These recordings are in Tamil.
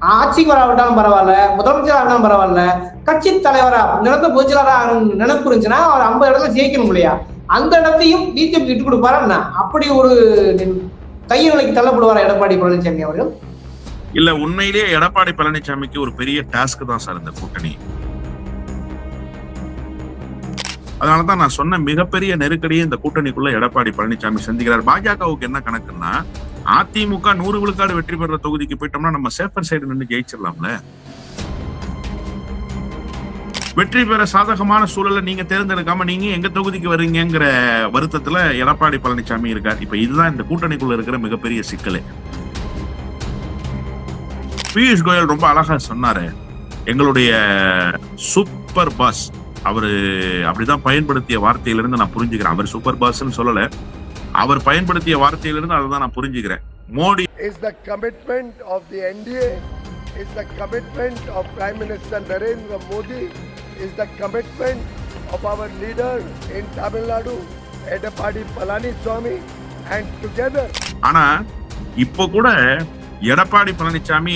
ஆட்சிக்கு வராவிட்டாலும் பரவாயில்ல முதலமைச்சர் ஆகினாலும் பரவாயில்ல கட்சி தலைவரா நிரந்த பொதுச்செயலாளராக நினைப்பு இருந்துச்சுன்னா அவர் ஐம்பது இடத்துல ஜெயிக்கணும் இல்லையா? அந்த இடத்தையும் பிஜேபி விட்டு கொடுப்பாரா என்ன? அப்படி ஒரு கைய தள்ளப்படுவார் தள்ளப்படுவாரா எடப்பாடி பழனிசாமி அவர்கள்? இல்ல உண்மையிலேயே எடப்பாடி பழனிசாமிக்கு ஒரு பெரிய டாஸ்க் தான் சார் இந்த கூட்டணி. அதனாலதான் நான் சொன்ன மிகப்பெரிய நெருக்கடியை இந்த கூட்டணிக்குள்ள எடப்பாடி பழனிசாமி சந்திக்கிறார். பாஜகவுக்கு என்ன கணக்குன்னா அதிமுக நூறு விழுக்காடு வெற்றி பெற தொகுதிக்கு போயிட்டோம்னா நம்ம சேஃபர் சைடு நின்று ஜெயிச்சிடலாம்ல? வெற்றி பெற சாதகமான சூழலை நீங்க தேர்ந்தெடுக்காம நீங்க எங்க தொகுதிக்கு வர்றீங்கிற வருத்தத்துல எடப்பாடி பழனிசாமி இருக்கார். இப்ப இதுதான் இந்த கூட்டணிக்குள்ள இருக்கிற மிகப்பெரிய சிக்கல். பியூஷ் கோயல் ரொம்ப அழகா சொன்னாரு. எங்களுடைய சூப்பர் பாஸ் அவரு அப்படிதான் பயன்படுத்திய வார்த்தையிலிருந்து நான் புரிஞ்சுக்கிறேன். அவர் சூப்பர் பாஸ்ன்னு சொல்லல. அவர் பயன்படுத்திய வார்த்தையிலிருந்து அதை தான் நான் புரிஞ்சுக்கிறேன். Modi is the commitment of the NDA, is the commitment of Prime Minister Narendra Modi, is the commitment of our leader in Tamil Nadu, Edapadi Palaniswamy, and together ஆனா இப்போ கூட எடப்பாடி பழனிசாமி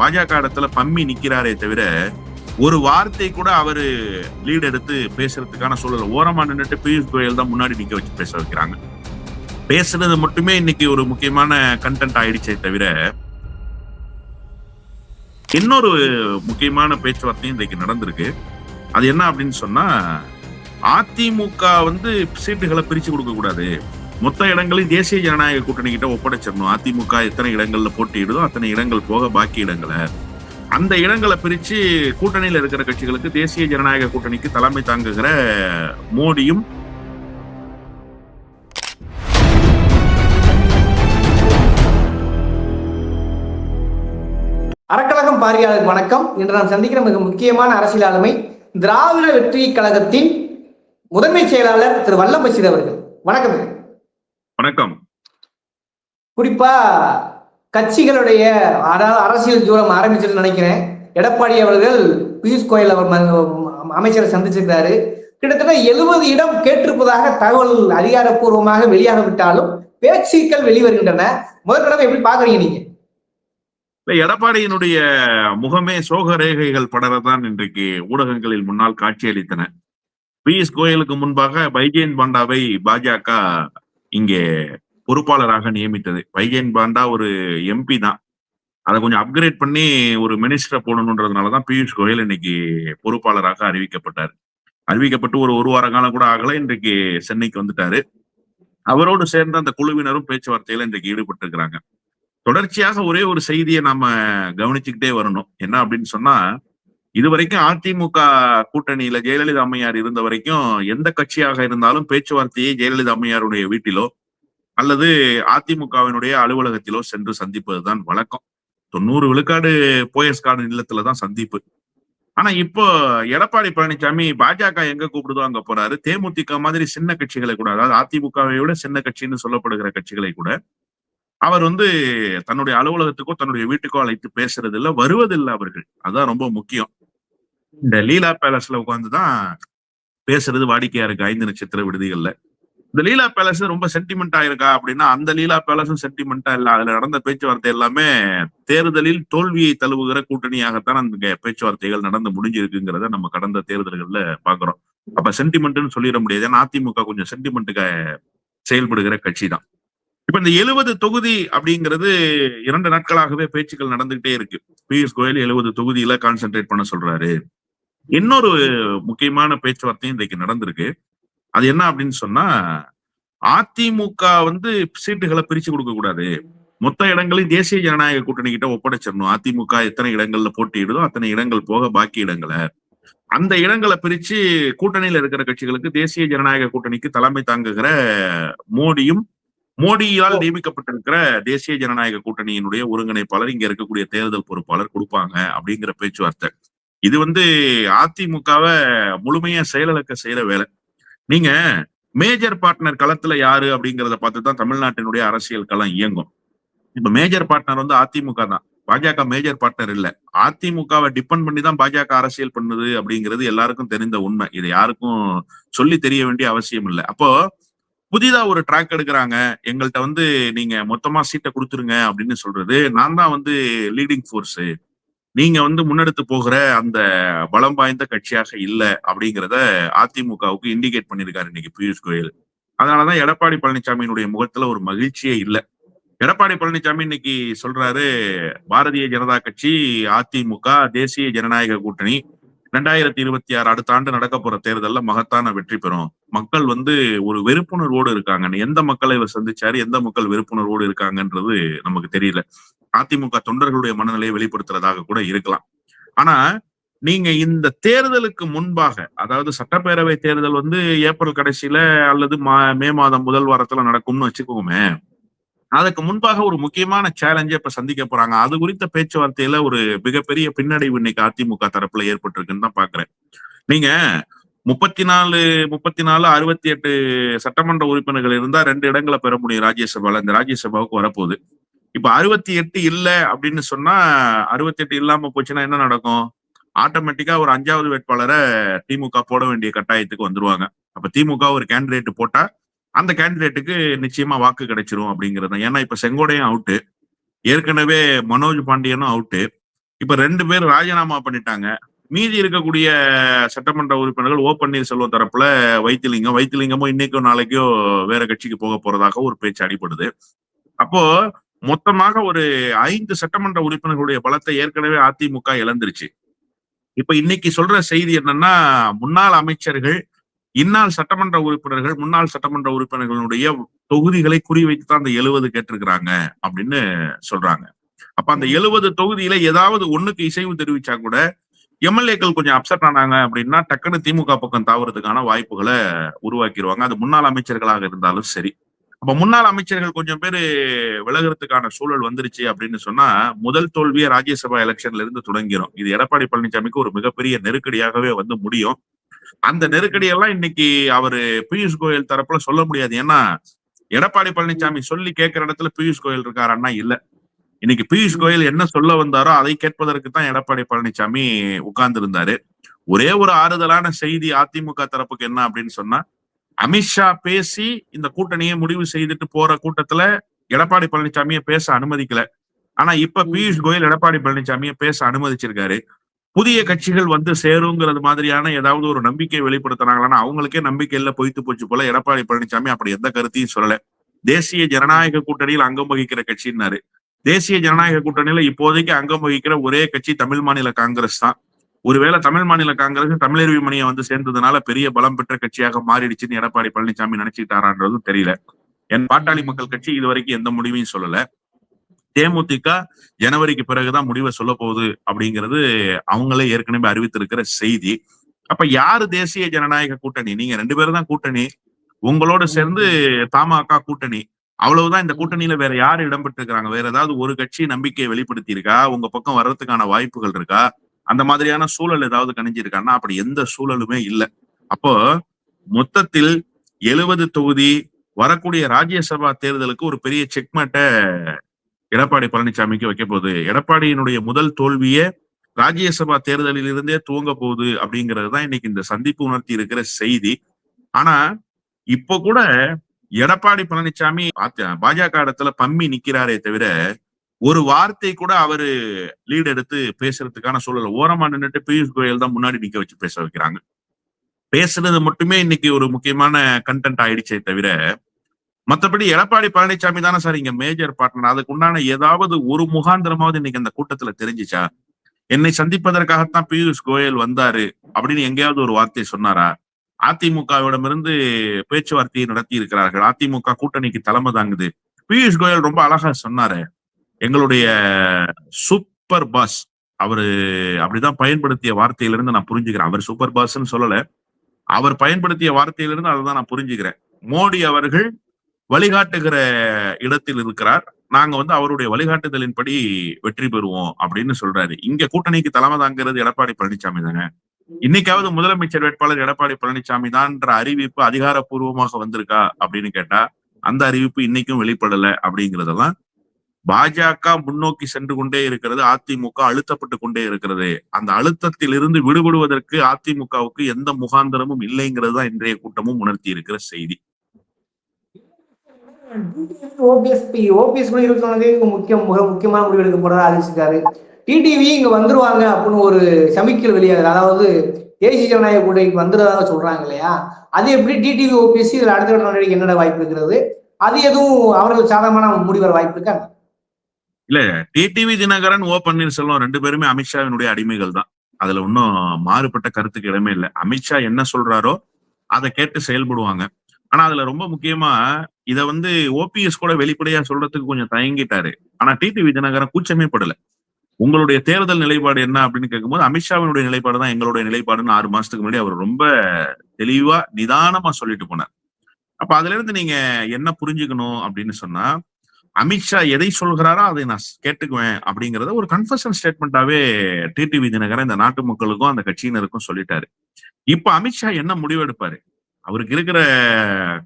பாஜக இடத்துல பம்மி நிக்கிறாரே தவிர ஒரு வார்த்தை கூட அவரு லீட் எடுத்து பேசுறதுக்கான சூழல் ஓரமா நின்னுட்டு பியூஷ் கோயல் தான் முன்னாடி நிக்க வச்சு பேச வைக்கிறாங்க. பேசுனது மட்டுமே இன்னைக்கு ஒரு முக்கியமான கண்டென்ட் ஆயிடுச்சே தவிர இன்னொரு முக்கியமான பேச்சுவார்த்தையும் இன்றைக்கு நடந்திருக்கு. அது என்ன அப்படின்னு சொன்னா அதிமுக வந்து சீட்டுகளை பிரிச்சு கொடுக்க கூடாது. மொத்த இடங்களையும் தேசிய ஜனநாயக கூட்டணி கிட்ட ஒப்படைச்சிடணும். அதிமுக எத்தனை இடங்கள்ல போட்டியிடுதோ அத்தனை இடங்கள் போக பாக்கி இடங்களை. அந்த இடங்களை பிரிச்சு கூட்டணியில் இருக்கிற கட்சிகளுக்கு தேசிய ஜனநாயக கூட்டணிக்கு தலைமை தாங்குகிற மோடியும் அறக்கழகம் பார்வையாளருக்கு வணக்கம். இன்று நாம் சந்திக்கிற மிக முக்கியமான அரசியல் ஆளுமை திராவிட வெற்றி கழகத்தின் முதன்மை செயலாளர் திரு வல்லம் அவர்கள். வணக்கம். வணக்கம். குறிப்பா கட்சிகளுடைய அரசியல் தூரம் ஆரம்பிச்சுன்னு நினைக்கிறேன். எடப்பாடி அவர்கள் பியூஷ் கோயல் அவர் அமைச்சரை சந்திச்சிருக்காரு கிட்டத்தட்ட எழுபது இடம் கேட்டிருப்பதாக தகவல் அதிகாரப்பூர்வமாக வெளியாக விட்டாலும் பேச்சுக்கள் வெளிவருகின்றன. முதல் தடவை எப்படி பாக்குறீங்க நீங்க? எடப்பாடியினுடைய முகமே சோக ரேகைகள் படரதான் இன்றைக்கு ஊடகங்களில் முன்னால் காட்சியளித்தன. பிஎஸ் கோயலுக்கு முன்பாக பைஜெயின் பாண்டாவை பாஜக இங்கே பொறுப்பாளராக நியமித்தது. பைஜெயின் பாண்டா ஒரு எம்பி தான். அதை கொஞ்சம் அப்கிரேட் பண்ணி ஒரு மினிஸ்டரை போடணுன்றதுனால தான் பியூஷ் கோயல் இன்னைக்கு பொறுப்பாளராக அறிவிக்கப்பட்டார். அறிவிக்கப்பட்டு ஒரு ஒரு வார காலம் கூட ஆகல. இன்றைக்கு சென்னைக்கு வந்துட்டாரு. அவரோடு சேர்ந்த அந்த குழுவினரும் பேச்சுவார்த்தையில இன்றைக்கு ஈடுபட்டு இருக்கிறாங்க தொடர்ச்சியாக ஒரே ஒரு செய்தியை நாம கவனிச்சுக்கிட்டே வரணும். என்ன அப்படின்னு சொன்னா இதுவரைக்கும் அதிமுக கூட்டணியில ஜெயலலிதா அம்மையார் இருந்த வரைக்கும் எந்த கட்சியாக இருந்தாலும் பேச்சுவார்த்தையை ஜெயலலிதா அம்மையாருடைய வீட்டிலோ அல்லது அதிமுகவினுடைய அலுவலகத்திலோ சென்று சந்திப்பதுதான் வழக்கம். தொண்ணூறு விழுக்காடு போயஸ் கார்டன் இல்லத்துல தான் சந்திப்பு. ஆனா இப்போ எடப்பாடி பழனிசாமி பாஜக எங்க கூப்பிடுதோ அங்க போறாரு. தேமுதிக மாதிரி சின்ன கட்சிகளை கூட அதாவது அதிமுகவை விட சின்ன கட்சின்னு சொல்லப்படுகிற கட்சிகளை கூட அவர் வந்து தன்னுடைய அலுவலகத்துக்கோ தன்னுடைய வீட்டுக்கோ அழைத்து பேசுறது இல்ல வருவதில்லை அவர்கள். அதான் ரொம்ப முக்கியம். இந்த லீலா பேலஸ்ல உட்காந்துதான் பேசுறது வாடிக்கையா இருக்கு ஐந்து நட்சத்திர விடுதிகள்ல. இந்த லீலா பேலஸ் ரொம்ப சென்டிமெண்டா இருக்கா அப்படின்னா அந்த லீலா பேலஸும் சென்டிமெண்டா இல்ல. அதுல நடந்த பேச்சுவார்த்தை எல்லாமே தேர்தலில் தோல்வியை தழுவுகிற கூட்டணியாகத்தான் அந்த பேச்சுவார்த்தைகள் நடந்து முடிஞ்சிருக்குங்கிறத நம்ம கடந்த தேர்தல்கள்ல பாக்குறோம். அப்ப சென்டிமெண்ட்னு சொல்லிட முடியாது. ஏன்னா அதிமுக கொஞ்சம் சென்டிமெண்ட்டுக்கு செயல்படுகிற கட்சி தான் இப்ப இந்த எழுபது தொகுதி அப்படிங்கிறது இரண்டு நாட்களாகவே பேச்சுக்கள் நடந்துகிட்டே இருக்கு. பியூஷ் கோயல் எழுபது தொகுதியில கான்சென்ட்ரேட் பண்ண சொல்றாரு. இன்னொரு முக்கியமான பேச்சுவார்த்தையும் இன்றைக்கு நடந்திருக்கு. அது என்ன அப்படின்னு சொன்னா அதிமுக வந்து சீட்டுகளை பிரிச்சு கொடுக்க கூடாது. மொத்த இடங்களையும் தேசிய ஜனநாயக கூட்டணி கிட்ட ஒப்படைச்சிடணும். அதிமுக எத்தனை இடங்கள்ல போட்டியிடுதோ அத்தனை இடங்கள் போக பாக்கி இடங்களை. அந்த இடங்களை பிரிச்சு கூட்டணியில இருக்கிற கட்சிகளுக்கு தேசிய ஜனநாயக கூட்டணிக்கு தலைமை தாங்குகிற மோடியும் மோடியால் நியமிக்கப்பட்டிருக்கிற தேசிய ஜனநாயக கூட்டணியினுடைய ஒருங்கிணைப்பாளர் இங்க இருக்கக்கூடிய தேர்தல் பொறுப்பாளர் கொடுப்பாங்க அப்படிங்கிற பேச்சுவார்த்தை. இது வந்து அதிமுகவை முழுமையா செயலிழக்க செய்யற வேலை. நீங்க மேஜர் பார்ட்னர் களத்துல யாரு அப்படிங்கறத பார்த்து தான் தமிழ்நாட்டினுடைய அரசியல் களம் இயங்கும். இப்ப மேஜர் பார்ட்னர் வந்து அதிமுக தான். பாஜக மேஜர் பார்ட்னர் இல்ல. அதிமுகவை டிபெண்ட் பண்ணி தான் பாஜக அரசியல் பண்ணுது அப்படிங்கிறது எல்லாருக்கும் தெரிந்த உண்மை. இது யாருக்கும் சொல்லி தெரிய வேண்டிய அவசியம் இல்லை. அப்போ புதிதா ஒரு ட்ராக் எடுக்கிறாங்க. எங்கள்கிட்ட வந்து நீங்க மொத்தமா சீட்டை கொடுத்துருங்க அப்படின்னு சொல்றது. நான் தான் வந்து லீடிங் ஃபோர்ஸ் நீங்க வந்து முன்னெடுத்து போகிற அந்த பலம் வாய்ந்த கட்சியாக இல்லை அப்படிங்கிறத அதிமுகவுக்கு இண்டிகேட் பண்ணியிருக்காரு இன்னைக்கு பியூஷ் கோயல். அதனாலதான் எடப்பாடி பழனிசாமியினுடைய முகத்துல ஒரு மகிழ்ச்சியே இல்லை. எடப்பாடி பழனிசாமி இன்னைக்கு சொல்றாரு பாரதிய ஜனதா கட்சி அதிமுக தேசிய ஜனநாயக கூட்டணி ரெண்டாயிரத்தி இருபத்தி ஆறு அடுத்த ஆண்டு நடக்க போற தேர்தல்ல மகத்தான வெற்றி பெறும். மக்கள் வந்து ஒரு வெறுப்புணர்வோடு இருக்காங்க. எந்த மக்களை இவர் சந்திச்சாரு எந்த மக்கள் வெறுப்புணர்வோடு இருக்காங்கன்றது நமக்கு தெரியல. அதிமுக தொண்டர்களுடைய மனநிலையை வெளிப்படுத்துறதாக கூட இருக்கலாம். ஆனா நீங்க இந்த தேர்தலுக்கு முன்பாக அதாவது சட்டப்பேரவை தேர்தல் வந்து ஏப்ரல் கடைசியில அல்லது மா- மே மாதம் முதல் வாரத்துல நடக்கும்னு வச்சுக்கோமே அதுக்கு முன்பாக ஒரு முக்கியமான சேலஞ்சை இப்ப சந்திக்க போறாங்க. அது குறித்த பேச்சுவார்த்தையில ஒரு மிகப்பெரிய பின்னடைவு இன்னைக்கு அதிமுக தரப்புல ஏற்பட்டிருக்குன்னு தான் பாக்குறேன். நீங்க முப்பத்தி நாலு முப்பத்தி நாலு அறுபத்தி எட்டு சட்டமன்ற உறுப்பினர்கள் இருந்தா ரெண்டு இடங்களை பெற முடியும் ராஜ்யசபால. இந்த ராஜ்யசபாவுக்கு வரப்போகுது. இப்ப அறுபத்தி எட்டு இல்ல அப்படின்னு சொன்னா அறுபத்தி எட்டு இல்லாம போச்சுன்னா என்ன நடக்கும்? ஆட்டோமேட்டிக்கா ஒரு அஞ்சாவது வேட்பாளரை திமுக போட வேண்டிய கட்டாயத்துக்கு வந்துருவாங்க. அப்ப திமுக ஒரு கேண்டிடேட் போட்டா அந்த கேண்டிடேட்டுக்கு நிச்சயமா வாக்கு கிடைச்சிரும் அப்படிங்கிறது ஏன்னா இப்ப செங்கோடையும் அவுட்டு ஏற்கனவே மனோஜ் பாண்டியனும் அவுட்டு இப்ப ரெண்டு பேர் ராஜினாமா பண்ணிட்டாங்க. மீதி இருக்கக்கூடிய சட்டமன்ற உறுப்பினர்கள் ஓ பன்னீர்செல்வம் தரப்புல வைத்திலிங்கம். வைத்திலிங்கமும் இன்னைக்கோ நாளைக்கோ வேற கட்சிக்கு போக போறதாக ஒரு பேச்சு அடிபடுது. அப்போ மொத்தமாக ஒரு ஐந்து சட்டமன்ற உறுப்பினர்களுடைய பலத்தை ஏற்கனவே அதிமுக இழந்துருச்சு. இப்ப இன்னைக்கு சொல்ற செய்தி என்னன்னா முன்னாள் அமைச்சர்கள் இந்நாள் சட்டமன்ற உறுப்பினர்கள் முன்னாள் சட்டமன்ற உறுப்பினர்களுடைய தொகுதிகளை குறிவைத்து தான் அந்த எழுபது கேட்டிருக்கிறாங்க அப்படின்னு சொல்றாங்க. அப்ப அந்த எழுபது தொகுதியில ஏதாவது ஒண்ணுக்கு இசைவு தெரிவிச்சா கூட எம்எல்ஏக்கள் கொஞ்சம் அப்செட் ஆனாங்க அப்படின்னா டக்குன்னு திமுக பக்கம் தாவறதுக்கான வாய்ப்புகளை உருவாக்கிடுவாங்க. அது முன்னாள் அமைச்சர்களாக இருந்தாலும் சரி. அப்ப முன்னாள் அமைச்சர்கள் கொஞ்சம் பேர் விலகிறதுக்கான சூழல் வந்துருச்சு அப்படின்னு சொன்னா முதல் தோல்வியே ராஜ்யசபா எலெக்ஷன்ல இருந்து தொடங்கிரும். இது எடப்பாடி பழனிசாமிக்கு ஒரு மிகப்பெரிய நெருக்கடியாகவே வந்து முடியும். அந்த நெருக்கடியெல்லாம் இன்னைக்கு அவரு பியூஷ் கோயல் தரப்புல சொல்ல முடியாது. ஏன்னா எடப்பாடி பழனிசாமி சொல்லி கேட்கிற இடத்துல பியூஷ் கோயல் இருக்காருன்னா இல்ல. இன்னைக்கு பியூஷ் கோயல் என்ன சொல்ல வந்தாரோ அதை கேட்பதற்கு தான் எடப்பாடி பழனிசாமி உட்கார்ந்து இருந்தாரு ஒரே ஒரு ஆறுதலான செய்தி அதிமுக தரப்புக்கு என்ன அப்படின்னு சொன்னா அமித்ஷா பேசி இந்த கூட்டணியை முடிவு செய்துட்டு போற கூட்டத்துல எடப்பாடி பழனிசாமியை பேச அனுமதிக்கல. ஆனா இப்ப பியூஷ் கோயல் எடப்பாடி பழனிசாமியை பேச அனுமதிச்சிருக்காரு. புதிய கட்சிகள் வந்து சேருங்கிறது மாதிரியான ஏதாவது ஒரு நம்பிக்கை வெளிப்படுத்துறாங்களான்னா அவங்களுக்கே நம்பிக்கை பொய்த்து போச்சு போல. எடப்பாடி பழனிசாமி அப்படி எந்த கருத்தையும் சொல்லல. தேசிய ஜனநாயக கூட்டணியில் அங்கம் வகிக்கிற கட்சின்னாரு. தேசிய ஜனநாயக கூட்டணியில இப்போதைக்கு அங்கம் வகிக்கிற ஒரே கட்சி தமிழ் மாநில காங்கிரஸ் தான். ஒருவேளை தமிழ் மாநில காங்கிரஸ் தமிழருவி மணியை வந்து சேர்ந்ததுனால பெரிய பலம் பெற்ற கட்சியாக மாறிடுச்சுன்னு எடப்பாடி பழனிசாமி நினைச்சுக்கிட்டாரான்றதும் தெரியல. என் பாட்டாளி மக்கள் கட்சி இது வரைக்கும் எந்த முடிவையும் சொல்லல. தேமுதிக ஜனவரிக்கு பிறகுதான் முடிவை சொல்ல போகுது அப்படிங்கிறது அவங்களே ஏற்கனவே அறிவித்திருக்கிற செய்தி. அப்ப யாரு தேசிய ஜனநாயக கூட்டணி? நீங்க ரெண்டு பேரும் தான் கூட்டணி. உங்களோட சேர்ந்து தமாக கூட்டணி. அவ்வளவுதான். இந்த கூட்டணியில வேற யாரு இடம்பெற்றிருக்கிறாங்க வேற ஏதாவது ஒரு கட்சி நம்பிக்கையை வெளிப்படுத்தி இருக்கா உங்க பக்கம் வர்றதுக்கான வாய்ப்புகள் இருக்கா? அந்த மாதிரியான சூழல் ஏதாவது கணிஞ்சிருக்கான்னா அப்படி எந்த சூழலுமே இல்லை. அப்போ மொத்தத்தில் எழுபது தொகுதி வரக்கூடிய ராஜ்யசபா தேர்தலுக்கு ஒரு பெரிய செக்மேட்டை எடப்பாடி பழனிசாமிக்கு வைக்க போகுது. எடப்பாடியினுடைய முதல் தோல்வியே ராஜ்யசபா தேர்தலில் இருந்தே துவங்க போகுது அப்படிங்கிறது தான் இன்னைக்கு இந்த சந்திப்பு உணர்த்தி இருக்கிற செய்தி. ஆனா இப்போ கூட எடப்பாடி பழனிசாமி பாஜக இடத்துல பம்மி நிக்கிறாரே தவிர ஒரு வார்த்தை கூட அவரு லீட் எடுத்து பேசுறதுக்கான சூழல் ஓரமா நின்றுட்டு பியூஷ் கோயல் தான் முன்னாடி நிக்க வச்சு பேச வைக்கிறாங்க. பேசுறது மட்டுமே இன்னைக்கு ஒரு முக்கியமான கண்டென்ட் ஆயிடுச்சே தவிர மத்தபடி எடப்பாடி பழனிசாமி தானே சார் இங்க மேஜர் பார்ட்னர் அதுக்கு உண்டான ஏதாவது ஒரு முகாந்திரமாவது இன்னைக்கு அந்த கூட்டத்துல தெரிஞ்சுச்சா? என்னை சந்திப்பதற்காகத்தான் பியூஷ் கோயல் வந்தாரு அப்படின்னு எங்கேயாவது ஒரு வார்த்தை சொன்னாரா? அதிமுகவிடமிருந்து பேச்சுவார்த்தையை நடத்தி இருக்கிறார்கள் அதிமுக கூட்டணிக்கு தலைமை தாங்குது. பியூஷ் கோயல் ரொம்ப அழகா சொன்னாரு. எங்களுடைய சூப்பர் பாஸ் அவரு அப்படிதான் பயன்படுத்திய வார்த்தையிலிருந்து நான் புரிஞ்சுக்கிறேன். அவர் சூப்பர் பாஸ்ன்னு சொல்லல. அவர் பயன்படுத்திய வார்த்தையிலிருந்து அதை தான் நான் புரிஞ்சுக்கிறேன். மோடி அவர்கள் வழிகாட்டுகிற இடத்தில் இருக்கிறார். நாங்க வந்து அவருடைய வழிகாட்டுதலின்படி வெற்றி பெறுவோம் அப்படின்னு சொல்றாரு. இங்க கூட்டணிக்கு தலைமை தாங்கிறது எடப்பாடி பழனிசாமி தானே. இன்னைக்காவது முதலமைச்சர் வேட்பாளர் எடப்பாடி பழனிசாமி தான்ன்ற அறிவிப்பு அதிகாரப்பூர்வமாக வந்திருக்கா அப்படின்னு கேட்டா அந்த அறிவிப்பு இன்னைக்கும் வெளிப்படல அப்படிங்கறதெல்லாம் பாஜக முன்னோக்கி சென்று கொண்டே இருக்கிறது அதிமுக அழுத்தப்பட்டு கொண்டே இருக்கிறது. அந்த அழுத்தத்தில் இருந்து விடுபடுவதற்கு அதிமுகவுக்கு எந்த முகாந்திரமும் இல்லைங்கிறது தான் இன்றைய கூட்டமும் உணர்த்தி இருக்கிற செய்தி. ஓபிஎஸ் ஓபிஎஸ் கூட இருபத்தி ஒண்ணாம் தேதி முக்கிய மிக முக்கியமான முடிவு எடுக்க போறதா அறிவிச்சிருக்காரு டிடிவி இங்க வந்துருவாங்க அப்படின்னு ஒரு சமிக்கல் வெளியாகுது. அதாவது தேசிய ஜனநாயக கூட்டணிக்கு வந்துருதாக சொல்றாங்க இல்லையா? அது எப்படி டிடிவி ஓபிஎஸ்சி இதுல அடுத்த கட்ட நடவடிக்கை என்னென்ன வாய்ப்பு இருக்கிறது? அது எதுவும் அவர்கள் சாதகமான முடிவு வர வாய்ப்பு இருக்கா? டிடிவி தினகரன் ஓ பன்னீர்செல்வம் ரெண்டு பேருமே அமித்ஷாவினுடைய அடிமைகள் தான். அதுல ஒன்றும் மாறுபட்ட கருத்துக்கு இடமே இல்லை. அமித்ஷா என்ன சொல்றாரோ அதை கேட்டு செயல்படுவாங்க. ஆனா அதுல ரொம்ப முக்கியமா இத வந்து ஓபிஎஸ் கூட வெளிப்படையா சொல்றதுக்கு கொஞ்சம் தயங்கிட்டாரு. ஆனா டிடி விஜயநகரம் கூச்சமே படல. உங்களுடைய தேர்தல் நிலைப்பாடு என்ன அப்படின்னு கேட்கும்போது அமித்ஷாவினுடைய நிலைப்பாடு தான் எங்களுடைய நிலைப்பாடுன்னு ஆறு மாசத்துக்கு முன்னாடி அவர் ரொம்ப தெளிவா நிதானமா சொல்லிட்டு போனார். அப்ப அதுல இருந்து நீங்க என்ன புரிஞ்சுக்கணும் அப்படின்னு சொன்னா அமித்ஷா எதை சொல்கிறாரோ அதை நான் கேட்டுக்குவேன் அப்படிங்கறத ஒரு கன்ஃபர்ஷன் ஸ்டேட்மெண்டாவே டிடிவி தினகரன் இந்த நாட்டு மக்களுக்கும் அந்த கட்சியினருக்கும் சொல்லிட்டாரு. இப்ப அமித்ஷா என்ன முடிவெடுப்பாரு? அவருக்கு இருக்கிற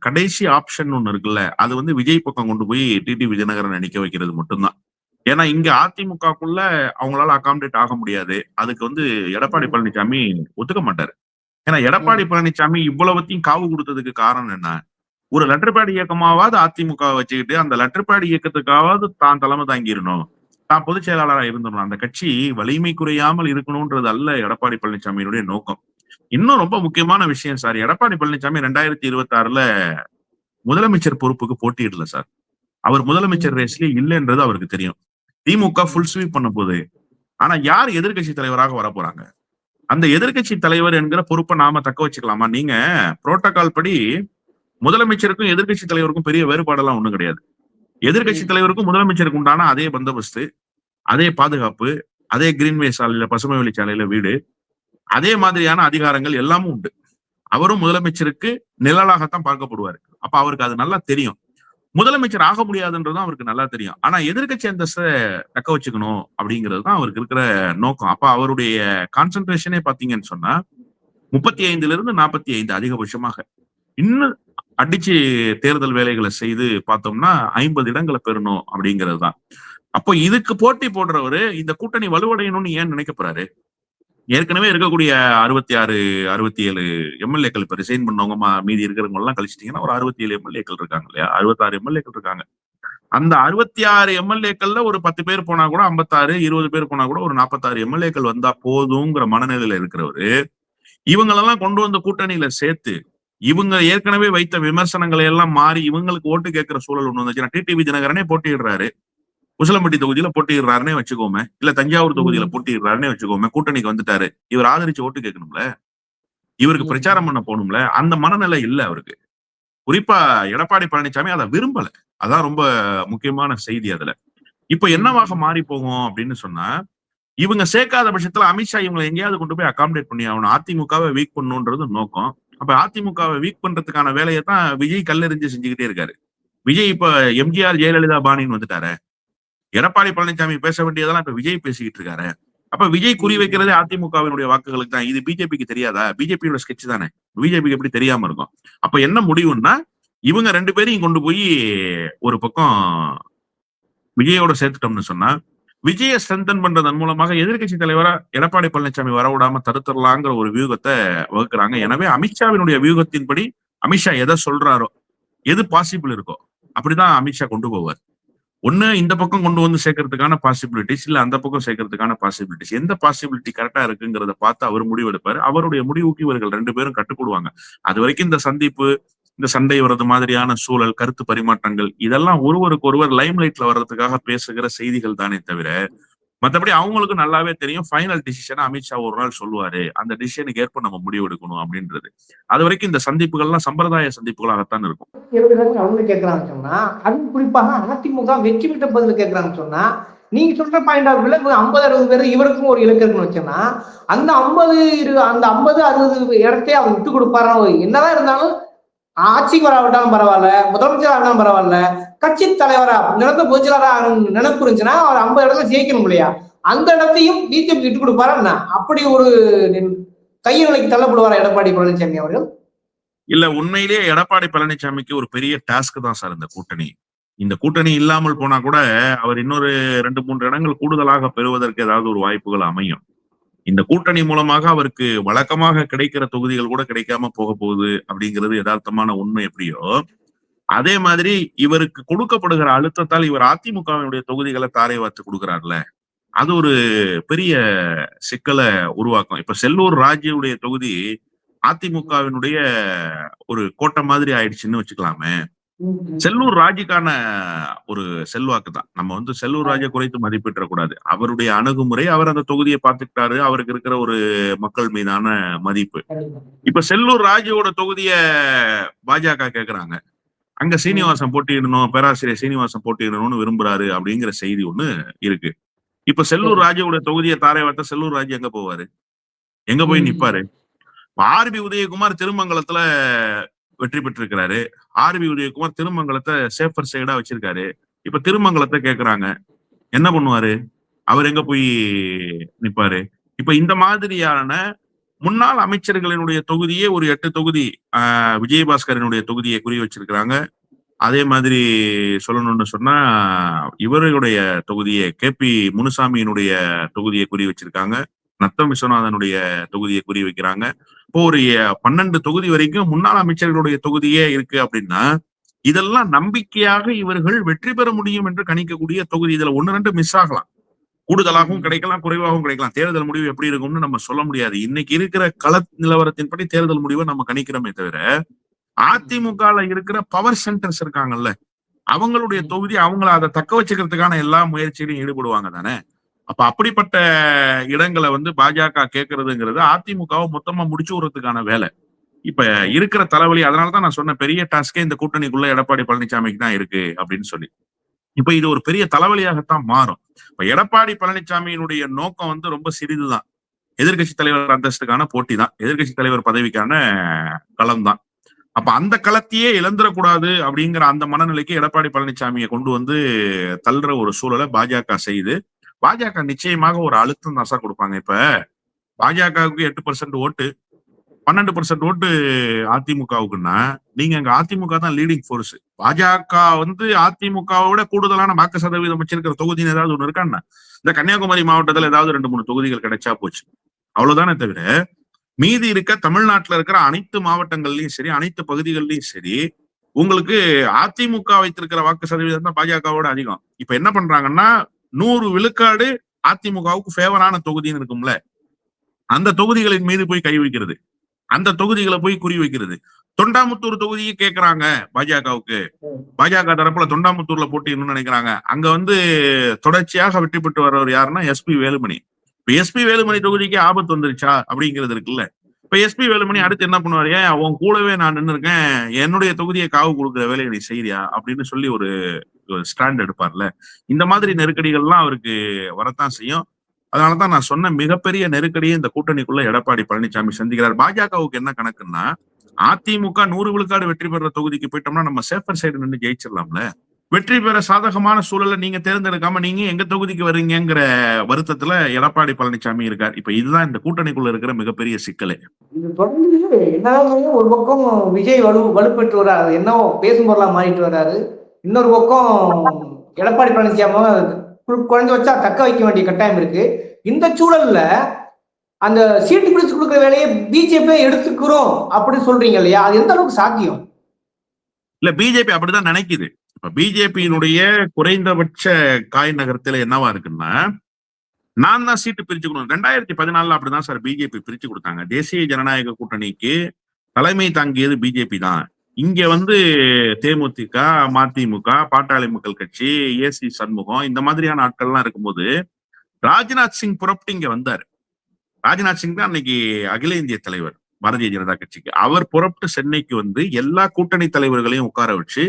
கடைசி ஆப்ஷன் ஒண்ணு இருக்குல்ல அது வந்து விஜய் பக்கம் கொண்டு போய் டிடிவி தினகரனை நிக்க வைக்கிறது மட்டும்தான். ஏன்னா இங்க அதிமுகக்குள்ள அவங்களால அகாமடேட் ஆக முடியாது. அதுக்கு வந்து எடப்பாடி பழனிசாமி ஒத்துக்க மாட்டாரு. ஏன்னா எடப்பாடி பழனிசாமி இவ்வளவத்தையும் காவு கொடுத்ததுக்கு காரணம் என்ன? ஒரு லெட்டர் பேட் இயக்கமாவது அதிமுக வச்சுக்கிட்டு அந்த லெட்டர் பேட் இயக்கத்துக்காவது தான் தலைமை தாங்கிடணும். தான் பொதுச் செயலாளராக இருந்தணும் அந்த கட்சி வலிமை குறையாமல் இருக்கணும்ன்றது அல்ல எடப்பாடி பழனிசாமியினுடைய நோக்கம். இன்னும் ரொம்ப முக்கியமான விஷயம் சார். எடப்பாடி பழனிசாமி ரெண்டாயிரத்தி இருபத்தி ஆறுல முதலமைச்சர் பொறுப்புக்கு போட்டியிடல சார். அவர் முதலமைச்சர் ரேஸ்லயே இல்லைன்றது அவருக்கு தெரியும். திமுக ஃபுல் ஸ்வீப் பண்ண போகுது ஆனா யார் எதிர்க்கட்சி தலைவராக வர போறாங்க? அந்த எதிர்க்கட்சி தலைவர் என்கிற பொறுப்பை நாம தக்க வச்சுக்கலாமா? நீங்க புரோட்டோகால் படி முதலமைச்சருக்கும் எதிர்க்கட்சி தலைவருக்கும் பெரிய வேறுபாடெல்லாம் ஒண்ணும் கிடையாது. எதிர்க்கட்சி தலைவருக்கும் முதலமைச்சருக்கு உண்டான அதே பந்தோபஸ்து அதே பாதுகாப்பு அதே கிரீன்வே சாலையில பசுமை வழி சாலையில வீடு அதே மாதிரியான அதிகாரங்கள் எல்லாமும் உண்டு. அவரும் முதலமைச்சருக்கு நிழலாகத்தான் பார்க்கப்படுவாரு. அப்ப அவருக்கு அது நல்லா தெரியும். முதலமைச்சர் ஆக முடியாதுன்றதும் அவருக்கு நல்லா தெரியும். ஆனா எதிர்க்கட்சி அந்தஸ்தை தக்க வச்சுக்கணும் அப்படிங்கிறது தான் அவருக்கு இருக்கிற நோக்கம். அப்ப அவருடைய கான்சென்ட்ரேஷனே பாத்தீங்கன்னு சொன்னா முப்பத்தி ஐந்துல இருந்து நாற்பத்தி ஐந்து அதிகபட்சமாக. இன்னும் அடிச்சு தேர்தல் வேலைகளை செய்து பார்த்தோம்னா ஐம்பது இடங்களை பெறணும் அப்படிங்கிறது தான். அப்போ இதுக்கு போட்டி போடுறவரு இந்த கூட்டணி வலுவடையணும்னு ஏன் நினைக்க போறாரு? ஏற்கனவே இருக்கக்கூடிய அறுபத்தி ஆறு அறுபத்தி ஏழு எம்எல்ஏக்கள் இப்ப ரிசைன் பண்ணவங்க மீதி இருக்கிறவங்க எல்லாம் கழிச்சிட்டீங்கன்னா ஒரு அறுபத்தி ஏழு எம்எல்ஏக்கள் இருக்காங்க இல்லையா? அறுபத்தாறு எம்எல்ஏக்கள் இருக்காங்க. அந்த அறுபத்தி ஆறு எம்எல்ஏக்கள்ல ஒரு பத்து பேர் போனா கூட ஐம்பத்தாறு இருபது பேர் போனா கூட ஒரு நாற்பத்தாறு எம்எல்ஏக்கள் வந்தா போதுங்கிற மனநிலையில இருக்கிறவரு. இவங்களெல்லாம் கொண்டு வந்த கூட்டணியில சேர்த்து இவங்க ஏற்கனவே வைத்த விமர்சனங்களை எல்லாம் மாறி இவங்களுக்கு ஓட்டு கேட்கிற சூழல் ஒண்ணு வந்துச்சுன்னா டிடிவி தினகரனே போட்டியிடுறாரு. உசிலம்பட்டி தொகுதியில போட்டியிடுறாருன்னே வச்சுக்கோமே. இல்ல தஞ்சாவூர் தொகுதியில போட்டியிடுறாருன்னே வச்சுக்கோமே கூட்டணிக்கு வந்துட்டாரு. இவர் ஆதரிச்சு ஓட்டு கேட்கணும்ல? இவருக்கு பிரச்சாரம் பண்ண போகணும்ல? அந்த மனநிலை இல்ல அவருக்கு. குறிப்பா எடப்பாடி பழனிசாமி அதை விரும்பல. அதான் ரொம்ப முக்கியமான செய்தி அதுல. இப்ப என்னவாக மாறி போகும் அப்படின்னு சொன்னா இவங்க சேர்க்காத பட்சத்துல அமித்ஷா இவங்களை எங்கேயாவது கொண்டு போய் அகாமடேட் பண்ணி ஆகணும். அதிமுகவை வீக் பண்ணணுன்றது நோக்கம். அப்ப அதிமுகவை வீக் பண்றதுக்கான வேலையை தான் விஜய் கல்லெறிஞ்சு செஞ்சுக்கிட்டே இருக்காரு. விஜய் இப்ப எம்ஜிஆர் ஜெயலலிதா பாணின்னு வந்துட்டாரு. எடப்பாடி பழனிசாமி பேச வேண்டியதெல்லாம் இப்ப விஜய் பேசிக்கிட்டு இருக்காரு. அப்ப விஜய் குறி வைக்கிறதே அதிமுகவினுடைய வாக்குகளுக்கு தான். இது பிஜேபிக்கு தெரியாதா? பிஜேபியோட ஸ்கெட்ச் தானே. பிஜேபிக்கு எப்படி தெரியாம இருக்கும்? அப்ப என்ன முடிவுன்னா இவங்க ரெண்டு பேரையும் கொண்டு போய் ஒரு பக்கம் விஜயோட சேர்த்துட்டோம்னு சொன்னா விஜய ஸ்ட்ரென்தன் பண்றதன் மூலமாக எதிர்க்கட்சி தலைவரா எடப்பாடி பழனிசாமி வர விடாம தடுத்துடலாங்கிற ஒரு வியூகத்தை வகுக்கிறாங்க. எனவே அமித்ஷாவினுடைய வியூகத்தின்படி அமித்ஷா எதை சொல்றாரோ எது பாசிபிள் இருக்கோ அப்படிதான் அமித்ஷா கொண்டு போவார். ஒண்ணு இந்த பக்கம் கொண்டு வந்து சேர்க்கறதுக்கான பாசிபிலிட்டிஸ் இல்ல அந்த பக்கம் சேர்க்கறதுக்கான பாசிபிலிட்டிஸ் எந்த பாசிபிலிட்டி கரெக்டா இருக்குங்கிறத பார்த்து அவர் முடிவெடுப்பாரு. அவருடைய முடிவுக்கு இவர்கள் ரெண்டு பேரும் கட்டுப்படுவாங்க. அது வரைக்கும் இந்த சந்திப்பு இந்த சண்டை வர்றது மாதிரியான சூழல் கருத்து பரிமாற்றங்கள் இதெல்லாம் ஒருவருக்கு ஒருவர் லைம் லைட்ல வர்றதுக்காக பேசுகிற செய்திகள் தானே தவிர மத்தபடி அவங்களுக்கு நல்லாவே தெரியும். ஃபைனல் டிசிஷனை அமித்ஷா ஒரு நாள் சொல்லுவாரு. அந்த டிசிஷனுக்கு ஏற்ப நம்ம முடிவு எடுக்கணும் அப்படின்றது. அது வரைக்கும் இந்த சந்திப்புகள்லாம் சம்பிரதாய சந்திப்புகளாகத்தான் இருக்கும். எப்படி அவங்க கேட்கறாங்க சொன்னா அது குறிப்பாக அதிமுக வெற்றி பெற்ற பதில் கேட்கறாங்க சொன்னா நீங்க சொல்ற பாயிண்ட் ஆஃப் வியூல ஐம்பது அறுபது பேர் இவருக்கும் ஒரு இலக்கு இருக்குன்னு வச்சோம்னா அந்த ஐம்பது இரு அந்த ஐம்பது அறுபது இடத்தையே அவர் விட்டு கொடுப்பாரா என்னதான் இருந்தாலும் ஆட்சிக்கு வராவிட்டாலும் பரவாயில்ல முதலமைச்சர் ஆகலாம் பரவாயில்ல கட்சி தலைவரா நிலத்த பொதுச்செயலாளரா நினைப்பு இருந்துச்சுன்னா அவர் ஐம்பது இடத்துல ஜெயிக்கணும் இல்லையா? அந்த இடத்தையும் பிஜேபி விட்டு கொடுப்பாரா என்ன? அப்படி ஒரு கைய நிலைக்கு தள்ளப்படுவாரா எடப்பாடி பழனிசாமி அவர்கள்? இல்ல உண்மையிலேயே எடப்பாடி பழனிசாமிக்கு ஒரு பெரிய டாஸ்க் தான் சார் இந்த கூட்டணி. இந்த கூட்டணி இல்லாமல் போனா கூட அவர் இன்னொரு ரெண்டு மூன்று இடங்கள் கூடுதலாக பெறுவதற்கு ஏதாவது ஒரு வாய்ப்புகள் அமையும். இந்த கூட்டணி மூலமாக அவருக்கு வழக்கமாக கிடைக்கிற தொகுதிகள் கூட கிடைக்காம போக போகுது அப்படிங்கிறது யதார்த்தமான உண்மை எப்படியோ. அதே மாதிரி இவருக்கு கொடுக்கப்படுகிற அழுத்தத்தால் இவர் அதிமுகவினுடைய தொகுதிகளை தாரை வார்த்து கொடுக்கிறார்ல. அது ஒரு பெரிய சிக்கலை உருவாக்கும். இப்ப செல்லூர் ராஜுடைய தொகுதி அதிமுகவினுடைய ஒரு கோட்டை மாதிரி ஆயிடுச்சுன்னு வச்சுக்கலாமே. செல்லூர் ராஜுக்கான ஒரு செல்வாக்கு தான் நம்ம வந்து செல்லூர் ராஜை குறைத்து மதிப்பிட்ட கூடாது அவருடைய அணுகுமுறை அவர் அந்த தொகுதியை பார்த்துக்கிட்டாரு. அவருக்கு இருக்கிற ஒரு மக்கள் மீதான மதிப்பு. இப்ப செல்லூர் ராஜுவோட தொகுதிய பாஜக கேக்குறாங்க. அங்க சீனிவாசன் போட்டியிடணும் பேராசிரியர் சீனிவாசன் போட்டியிடணும்னு விரும்புறாரு அப்படிங்கிற செய்தி ஒண்ணு இருக்கு. இப்ப செல்லூர் ராஜுவோட தொகுதியை தாரை வார்த்த செல்லூர் ராஜு எங்க போவாரு? எங்க போய். நிப்பாரு? ஆர்பி உதயகுமார் திருமங்கலத்துல வெற்றி பெற்றிருக்கிறாரு. ஆர்பி உதயகுமார் திருமங்கலத்தை சேஃபர் சைடா வச்சிருக்காரு. இப்ப திருமங்கலத்தை கேக்குறாங்க. என்ன பண்ணுவாரு? அவர் எங்க போய் நிப்பாரு? இப்ப இந்த மாதிரியான முன்னாள் அமைச்சர்களினுடைய தொகுதியே ஒரு எட்டு தொகுதி ஆஹ், விஜயபாஸ்கரனுடைய தொகுதியை குறி வச்சிருக்கிறாங்க. அதே மாதிரி சொல்லணும்னு சொன்னா இவருடைய தொகுதியை கே பி முனுசாமியினுடைய தொகுதியை குறி வச்சிருக்காங்க. நத்தம் விஸ்வநாதனுடைய தொகுதியை குறி வைக்கிறாங்க இப்போ ஒரு பன்னெண்டு தொகுதி வரைக்கும் முன்னாள் அமைச்சர்களுடைய தொகுதியே இருக்கு அப்படின்னா இதெல்லாம் நம்பிக்கையாக இவர்கள் வெற்றி பெற முடியும் என்று கணிக்கக்கூடிய தொகுதி. இதுல ஒன்னு ரெண்டு மிஸ் ஆகலாம். கூடுதலாகவும் கிடைக்கலாம் குறைவாகவும் கிடைக்கலாம். தேர்தல் முடிவு எப்படி இருக்கும்னு நம்ம சொல்ல முடியாது. இன்னைக்கு இருக்கிற கள நிலவரத்தின்படி தேர்தல் முடிவை நம்ம கணிக்கிறோமே தவிர அதிமுகல இருக்கிற பவர் சென்டர்ஸ் இருக்காங்கல்ல அவங்களுடைய தொகுதி அவங்கள அதை தக்க வச்சுக்கிறதுக்கான எல்லா முயற்சியிலும் ஈடுபடுவாங்க தானே? அப்ப அப்படிப்பட்ட இடங்களை வந்து பாஜக கேட்கறதுங்கிறது அதிமுகவை மொத்தமா முடிச்சு விடுறதுக்கான வேலை. இப்ப இருக்கிற தலைவலி அதனாலதான் நான் சொன்ன பெரிய டாஸ்கே இந்த கூட்டணிக்குள்ள எடப்பாடி பழனிசாமிக்கு தான் இருக்கு அப்படின்னு சொல்லி. இப்ப இது ஒரு பெரிய தலைவலியாகத்தான் மாறும். இப்ப எடப்பாடி பழனிசாமியினுடைய நோக்கம் வந்து ரொம்ப சிறிதுதான். எதிர்க்கட்சி தலைவர் அந்தஸ்துக்கான போட்டி தான். எதிர்க்கட்சி தலைவர் பதவிக்கான களம் தான். அப்ப அந்த களத்தையே இழந்துடக்கூடாது அப்படிங்கிற அந்த மனநிலைக்கு எடப்பாடி பழனிசாமியை கொண்டு வந்து தள்ளுற ஒரு சூழலை பாஜக செய்து பாஜக நிச்சயமாக ஒரு அழுத்தம் தான் சார் கொடுப்பாங்க. இப்ப பாஜகவுக்கு எட்டு பர்சன்ட் ஓட்டு பன்னெண்டு பர்சன்ட் ஓட்டு அதிமுகவுக்குன்னா நீங்க அங்க அதிமுக தான் லீடிங் ஃபோர்ஸ் பாஜக வந்து அதிமுகவோட விட கூடுதலான வாக்கு சதவீதம் வச்சிருக்கிற தொகுதின்னு ஏதாவது ஒண்ணு இருக்கான்னா இந்த கன்னியாகுமரி மாவட்டத்துல ஏதாவது ரெண்டு மூணு தொகுதிகள் கிடைச்சா போச்சு. அவ்வளவுதானே தவிர மீதி இருக்க தமிழ்நாட்டுல இருக்கிற அனைத்து மாவட்டங்கள்லயும் சரி அனைத்து பகுதிகள்லயும் சரி உங்களுக்கு அதிமுக வைத்திருக்கிற வாக்கு சதவீதம் தான் பாஜகவோட அதிகம். இப்ப என்ன பண்றாங்கன்னா நூறு விழுக்காடு அதிமுகவுக்கு ஃபேவரான தொகுதின்னு இருக்கும்ல. அந்த தொகுதிகளின் மீது போய் கை வைக்கிறது. அந்த தொகுதிகளை போய் குறி வைக்கிறது. தொண்டாமுத்தூர் தொகுதியை கேட்கறாங்க பாஜகவுக்கு. பாஜக தரப்புல தொண்டாமுத்தூர்ல போட்டிடணும்னு நினைக்கிறாங்க. அங்க வந்து தொடர்ச்சியாக வெற்றி பெற்று வர்றவர் யாருன்னா எஸ்பி வேலுமணி. இப்ப எஸ்பி வேலுமணி தொகுதிக்கு ஆபத்து வந்துருச்சா அப்படிங்கிறது இருக்குல்ல. இப்ப எஸ்பி வேலுமணி அடுத்து என்ன பண்ணுவாரு? ஏன் கூடவே நான் நின்று இருக்கேன் என்னுடைய தொகுதியை காவு கொடுக்குற வேலையை நீ செய்யறியா அப்படின்னு சொல்லி ஒரு ஸ்டாண்ட் எடுப்பார்ல. இந்த மாதிரி நெருக்கடிகள்லாம் அவருக்கு வரத்தான் செய்யும். அதனாலதான் நான் சொன்ன மிகப்பெரிய நெருக்கடியை இந்த கூட்டணிக்குள்ள எடப்பாடி பழனிசாமி சந்திக்கிறார். பாஜகவுக்கு என்ன கணக்குன்னா அதிமுக நூறு விழுக்காடு வெற்றி பெற தொகுதிக்கு போயிட்டோம்னா நம்ம சேஃபர் சைடு நின்று ஜெயிச்சிடலாம்ல. வெற்றி பெற சாதகமான சூழலை நீங்க தேர்ந்தெடுக்காம நீங்க எங்க தொகுதிக்கு வர்றீங்கிற வருத்தத்துல எடப்பாடி பழனிசாமி இருக்கார். இப்ப இதுதான் இந்த கூட்டணிக்குள்ள இருக்கிற மிகப்பெரிய சிக்கலே. இது தொடர்ந்து ஒரு பக்கம் விஜய் வலு வலுப்பெற்று வர்றாரு. என்னவோ பேசும் பொருளா மாறிட்டு வர்றாரு. இன்னொரு பக்கம் எடப்பாடி பழனிசாமி கு- வச்சா தக்க வைக்க வேண்டிய கட்டாயம் இருக்கு. இந்த சூழல்ல அந்த சீட்டு பிடிச்சு கொடுக்குற வேலையை பிஜேபி எடுத்துக்கிறோம் அப்படின்னு சொல்றீங்க இல்லையா? அது எந்த அளவுக்கு சாத்தியம்? இல்ல பிஜேபி அப்படிதான் நினைக்குது. இப்ப பிஜேபியினுடைய குறைந்தபட்ச காய் நகரத்துல என்னவா இருக்குன்னா நான் தான் சீட்டு பிரிச்சு கொடுக்கணும். ரெண்டாயிரத்தி பதினாலுல அப்படிதான் சார் பிஜேபி பிரிச்சு கொடுத்தாங்க. தேசிய ஜனநாயக கூட்டணிக்கு தலைமை தாங்கியது பிஜேபி தான். இங்க வந்து தேமுதிக மதிமுக பாட்டாளி மக்கள் கட்சி ஏசி சண்முகம் இந்த மாதிரியான ஆட்கள்லாம் இருக்கும்போது ராஜ்நாத் சிங் புறப்பட்டு இங்க வந்தாரு. ராஜ்நாத் சிங் தான் அன்னைக்கு அகில இந்திய தலைவர் பாரதிய ஜனதா கட்சிக்கு. அவர் புறப்பட்டு சென்னைக்கு வந்து எல்லா கூட்டணி தலைவர்களையும் உட்கார வச்சு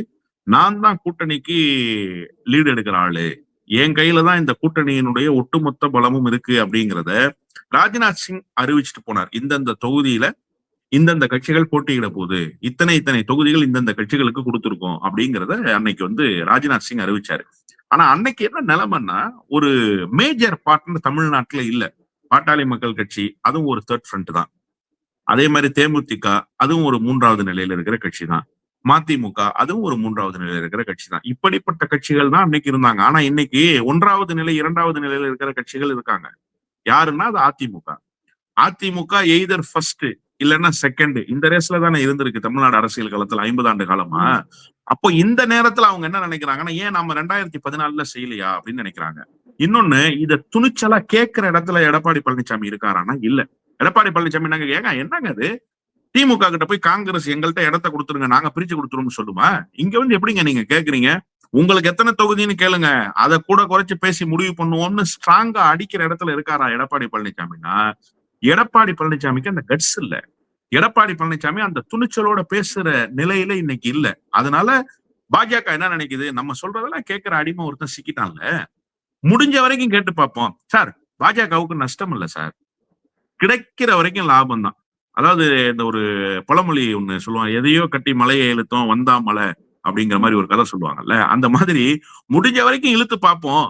நான் தான் கூட்டணிக்கு லீடு எடுக்கிற ஆளு. என் கையில தான் இந்த கூட்டணியினுடைய ஒட்டுமொத்த பலமும் இருக்கு அப்படிங்கிறத ராஜ்நாத் சிங் அறிவிச்சுட்டு போனார். இந்தந்த தொகுதியில இந்தந்த கட்சிகள் போட்டியிட போகுது இத்தனை இத்தனை தொகுதிகள் இந்தந்த கட்சிகளுக்கு கொடுத்துருக்கோம் அப்படிங்கிறத அன்னைக்கு வந்து ராஜ்நாத் சிங் அறிவிச்சாரு. ஆனா அன்னைக்கு என்ன நிலைமைன்னா ஒரு மேஜர் பார்ட்னர் தமிழ்நாட்டுல இல்ல. பாட்டாளி மக்கள் கட்சி அதுவும் ஒரு தேர்ட் ஃப்ரண்ட் தான். அதே மாதிரி தேமுதிக அதுவும் ஒரு மூன்றாவது நிலையில இருக்கிற கட்சி தான். மதிமுக அதுவும் ஒரு மூன்றாவது நிலையில இருக்கிற கட்சி தான். இப்படிப்பட்ட கட்சிகள் தான் அன்னைக்கு இருந்தாங்க. ஆனா இன்னைக்கு ஒன்றாவது நிலை இரண்டாவது நிலையில இருக்கிற கட்சிகள் இருக்காங்க. யாருன்னா அது அதிமுக. அதிமுக எய்தர் ஃபர்ஸ்ட் இல்லைன்னா செகண்ட் இந்த ரேஸ்ல தானே இருந்திருக்கு தமிழ்நாடு அரசியல் காலத்துல ஐம்பது ஆண்டு காலமா? அப்போ இந்த நேரத்துல அவங்க என்ன நினைக்கிறாங்கன்னா ஏன் நம்ம ரெண்டாயிரத்தி பதினாலுல செய்யலையா அப்படின்னு நினைக்கிறாங்க. இன்னொன்னு இத துணிச்சலா கேட்கிற இடத்துல எடப்பாடி பழனிசாமி இருக்காரானா இல்ல. எடப்பாடி பழனிசாமி நாங்க ஏங்க என்னங்க அது? திமுக கிட்ட போய் காங்கிரஸ் எங்கள்கிட்ட இடத்த கொடுத்துருங்க நாங்க பிரிச்சு கொடுத்துருவோம்னு சொல்லுமா? இங்க வந்து எப்படிங்க நீங்க கேக்குறீங்க உங்களுக்கு எத்தனை தொகுதின்னு கேளுங்க. அதை கூட குறைச்சு பேசி முடிவு பண்ணுவோம்னு ஸ்ட்ராங்கா அடிக்கிற இடத்துல இருக்காரா எடப்பாடி பழனிசாமினா எடப்பாடி பழனிசாமிக்கு அந்த கட்ஸ் இல்லை. எடப்பாடி பழனிசாமி அந்த துணிச்சலோட பேசுற நிலையில இன்னைக்கு இல்ல. அதனால பாஜக என்ன நினைக்குது? நம்ம சொல்றதெல்லாம் கேட்கிற அடிமை ஒருத்தன் சிக்கிட்டான்ல. முடிஞ்ச வரைக்கும் கேட்டு பார்ப்போம். சார் பாஜகவுக்கு நஷ்டம் இல்ல சார். கிடைக்கிற வரைக்கும் லாபம் தான். அதாவது இந்த ஒரு பழமொழி ஒண்ணு சொல்லுவாங்க எதையோ கட்டி மலையை இழுத்தோம் வந்தா மலை அப்படிங்கிற மாதிரி ஒரு கதை சொல்லுவாங்கல்ல. அந்த மாதிரி முடிஞ்ச வரைக்கும் இழுத்து பார்ப்போம்.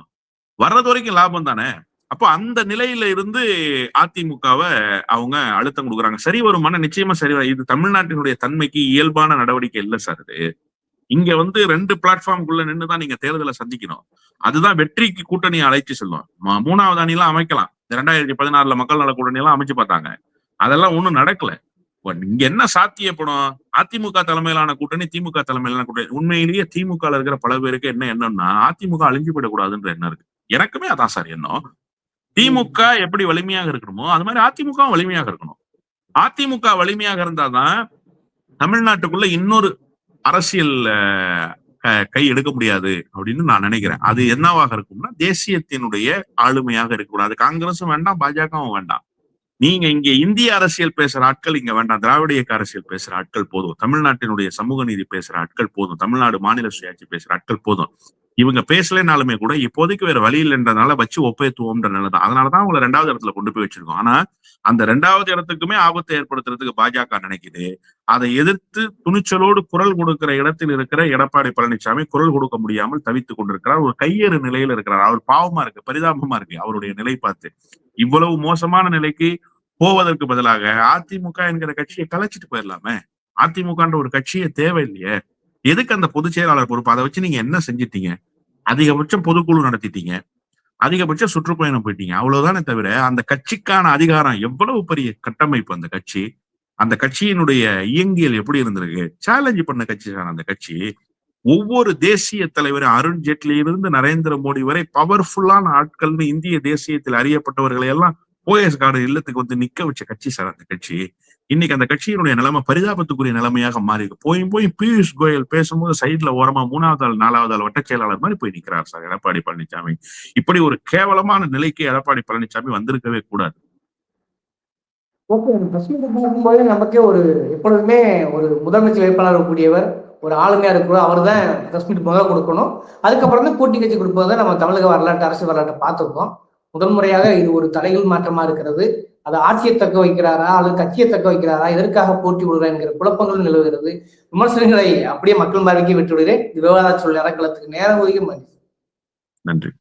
வர்றது வரைக்கும் லாபம் தானே? அப்போ அந்த நிலையில இருந்து அதிமுகவை அவங்க அழுத்தம் கொடுக்குறாங்க. சரி வருமானா? நிச்சயமா சரி வரும். இது தமிழ்நாட்டினுடைய தன்மைக்கு இயல்பான நடவடிக்கை இல்லை சார் இது. இங்க வந்து ரெண்டு பிளாட்ஃபார்முக்குள்ள நின்று தான் நீங்க தேர்தலை சந்திக்கணும். அதுதான் வெற்றிக்கு கூட்டணி அழைத்து செல்லும். மூணாவது அணிலாம் அமைக்கலாம். ரெண்டாயிரத்தி பதினாறுல மக்கள் நல கூட்டணி எல்லாம் அமைச்சு பார்த்தாங்க. அதெல்லாம் ஒண்ணும் நடக்கல. இங்க என்ன சாத்தியப்படும்? அதிமுக தலைமையிலான கூட்டணி திமுக தலைமையிலான கூட்டணி. உண்மையிலேயே திமுக இருக்கிற பல பேருக்கு என்ன எண்ணம்னா அதிமுக அழிஞ்சு போயிடக்கூடாதுன்ற எண்ணம் இருக்கு. எனக்குமே அதான் சார் எண்ணம். திமுக எப்படி வலிமையாக இருக்கணுமோ அது மாதிரி அதிமுக வலிமையாக இருக்கணும். அதிமுக வலிமையாக இருந்தாதான் தமிழ்நாட்டுக்குள்ள இன்னொரு அரசியல் க- கை எடுக்க முடியாது அப்படின்னு நான் நினைக்கிறேன். அது என்னவாக இருக்கும்னா தேசியத்தினுடைய ஆளுமையாக இருக்கக்கூடாது. காங்கிரஸும் வேண்டாம் பாஜகவும் வேண்டாம். நீங்க இங்க இந்திய அரசியல் பேசுற ஆட்கள் இங்க வேண்டாம். திராவிட இயக்க அரசியல் பேசுற ஆட்கள் போதும். தமிழ்நாட்டினுடைய சமூக நீதி பேசுற ஆட்கள் போதும். தமிழ்நாடு மாநில சுயாட்சி பேசுற ஆட்கள் போதும். இவங்க பேசலைனாலுமே கூட இப்போதைக்கு வேற வழி இல்லைன்றதுனால வச்சு ஒப்பேத்துவோம்ன்ற நிலை தான் அதனாலதான் அவங்கள ரெண்டாவது இடத்துல கொண்டு போய் வச்சிருக்கோம். ஆனா அந்த ரெண்டாவது இடத்துக்குமே ஆபத்தை ஏற்படுத்துறதுக்கு பாஜக நினைக்குது. அதை எதிர்த்து துணிச்சலோடு குரல் கொடுக்கிற இடத்தில் இருக்கிற எடப்பாடி பழனிசாமி குரல் கொடுக்க முடியாமல் தவித்துக் கொண்டிருக்கிறார். ஒரு கையேறு நிலையில இருக்கிறார். அவர் பாவமா இருக்கு பரிதாபமா இருக்கு அவருடைய நிலை பார்த்து. இவ்வளவு மோசமான நிலைக்கு போவதற்கு பதிலாக அதிமுக என்கிற கட்சியை கலைச்சிட்டு போயிடலாமே. அதிமுகன்ற ஒரு கட்சியே தேவையில்லையே. எதுக்கு அந்த பொதுச் செயலாளர் பொறுப்பு? அதை வச்சு நீங்க என்ன செஞ்சிட்டீங்க? அதிகபட்சம் பொதுக்குழு நடத்திட்டீங்க. அதிகபட்சம் சுற்றுப்பயணம் போயிட்டீங்க. அவ்வளவுதானே தவிர அந்த கட்சிக்கான அதிகாரம் எவ்வளவு பெரிய கட்டமைப்பு அந்த கட்சி? அந்த கட்சியினுடைய இயங்கியல் எப்படி இருந்திருக்கு? சேலஞ்ச் பண்ண கட்சி சார் அந்த கட்சி. ஒவ்வொரு தேசிய தலைவர் அருண் ஜேட்லி இருந்து நரேந்திர மோடி வரை பவர்ஃபுல்லான ஆட்கள்னு இந்திய தேசியத்தில் அறியப்பட்டவர்களை எல்லாம் ஓஎஸ் கார்டு இல்லத்துக்கு வந்து நிக்க வச்ச கட்சி சார் அந்த கட்சி. இன்னைக்கு அந்த கட்சியினுடைய நிலைமை பரிதாபத்துக்குரிய நிலைமையாக மாறி இருக்கு போய் போய் பியூஷ் கோயல் பேசும்போது சைட்ல ஓரமா மூணாவது ஆள் நாலாவது ஆள் வட்டச் செயலாளர் மாதிரி போய் நிற்கிறார் சார். எடப்பாடி பழனிசாமி இப்படி ஒரு கேவலமான நிலைக்கு எடப்பாடி பழனிசாமி வந்திருக்கவே கூடாது. ஓகே பார்க்கும்போது நமக்கே ஒரு எப்பொழுதுமே ஒரு முதலமைச்சர் வேட்பாளர் கூடியவர் ஒரு ஆளுமையா இருக்கிறோம் அவர் தான் பிரஸ் மீட் முதல்ல கொடுக்கணும். அதுக்கப்புறம் தான் கூட்டி கட்சி கொடுப்பதை நம்ம தமிழக வரலாற்று அரசு வரலாற்றை பார்த்துருக்கோம். முதல் முறையாக இது ஒரு தலைகள் மாற்றமா இருக்கிறது. அது ஆட்சியை தக்க வைக்கிறாரா அல்லது கட்சியை தக்க வைக்கிறாரா எதற்காக போட்டி விடுறா என்கிற குழப்பங்கள் நிலவுகிறது. விமர்சனங்களை அப்படியே மக்கள் பார்வைக்கு விட்டுவிடுகிறேன். இது விவாத சொல் அறக்களத்துக்கு நேரம் ஒதுக்கி மகிழ்ச்சி. நன்றி.